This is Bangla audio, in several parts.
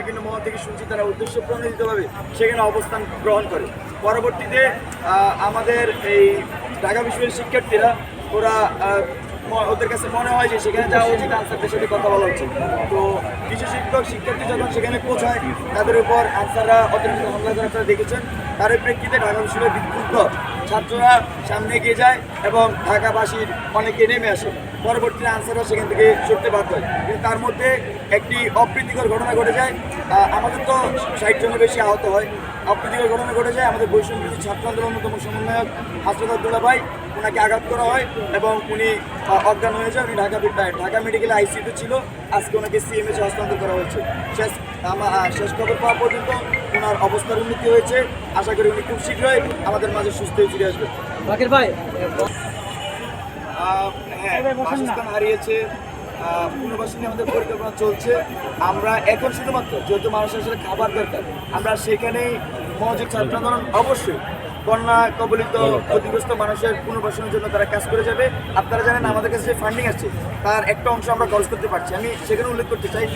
বিভিন্ন মহল থেকে শুনছি তারা উদ্দেশ্য প্রণোদিতভাবে সেখানে অবস্থান গ্রহণ করে। পরবর্তীতে আমাদের এই ঢাকা বিশ্ববিদ্যালয়ের শিক্ষার্থীরা, ওরা ওদের কাছে মনে হয় যে সেখানে যাওয়া উচিত আনসারদের সাথে কথা বলা উচিত। তো কিছু শিক্ষক, শিক্ষার্থী যখন সেখানে পৌঁছায়, তাদের উপর আনসাররা অতিরিক্ত হামলা দেখেছেন। তার প্রেক্ষিতে ঢাকা বিশ্ববিদ্যালয়ের বিক্ষুব্ধ ছাত্ররা সামনে এগিয়ে যায়। এবং ঢাকাবাসীর অনেকে নেমে আসে। পরবর্তী আনসাররা সেখান থেকে সরতে বাধ্য হয়। কিন্তু তার মধ্যে একটি অপ্রীতিকর ঘটনা ঘটে যায়। আমাদের তো ষাট জনের বেশি আহত হয়। অপ্রীতিকর ঘটনা ঘটে যায়। আমাদের বৈষম্য ছাত্র আন্দোলন অন্যতম সমন্বয়ক হাসরত আব্দুল্লাহ ভাই, ওনাকে আঘাত করা হয় এবং উনি অজ্ঞান হয়ে যায় উনি ঢাকা ঢাকা মেডিকেল আইসিইউতে ছিল। আজকে ওনাকে সিএমএসে হস্তান্তর করা হয়েছে। শেষ শেষ খবর পাওয়া পর্যন্ত ওনার অবস্থার উন্নতি হয়েছে। আশা করি উনি খুব শীঘ্রই আমাদের মাঝে সুস্থ হয়ে ফিরে আসবেন। বাকির ভাই। হ্যাঁ বাসস্থান হারিয়েছে পুনর্বাসনে আমাদের পরিকল্পনা চলছে। আমরা এখন শুধুমাত্র যেহেতু মানুষের আসলে খাবার দরকার। আমরা সেখানেই মনোযোগ ছাত্র আন্দোলন অবশ্যই বন্যা কবলিত ক্ষতিগ্রস্ত মানুষের পুনর্বাসনের জন্য তারা কাজ করে যাবে। আপনারা জানেন আমাদের কাছে যে ফান্ডিং আছে তার একটা অংশ আমরা খরচ করতে পারছি। আমি সেখানে উল্লেখ করতে চাই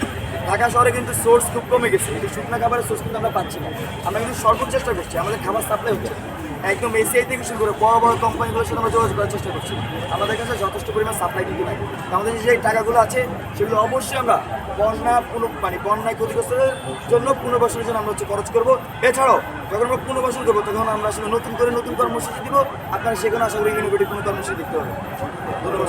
ঢাকা শহরে কিন্তু সোর্স খুব কমে গেছে। কিন্তু শুকনো খাবারের সোর্স কিন্তু আমরা পাচ্ছি না। আমরা কিন্তু সর্বোচ্চ চেষ্টা করছি আমাদের খাবার সাপ্লাই হচ্ছে একদম এসিআই থেকে শুরু করে বড় বড় কোম্পানিগুলোর সাথে আমরা যোগাযোগ করার চেষ্টা করছি। আমাদের কাছে যথেষ্ট পরিমাণ সাপ্লাই কিন্তু নাই। আমাদের যে টাকাগুলো আছে, সেগুলো অবশ্যই আমরা বন্যা পুনঃ মানে বন্যায় ক্ষতিগ্রস্তদের জন্য পুনর্বাসনের জন্য আমরা হচ্ছে খরচ করব। এছাড়াও, যখন আমরা পুনর্বাসন করব, তখন আমরা আসলে নতুন করে নতুন কর্মসূচি দিব। আপনারা সেখানে আশা করি ইনোভেটিভ কোনো কর্মসূচি দেখতে হবে ধন্যবাদ।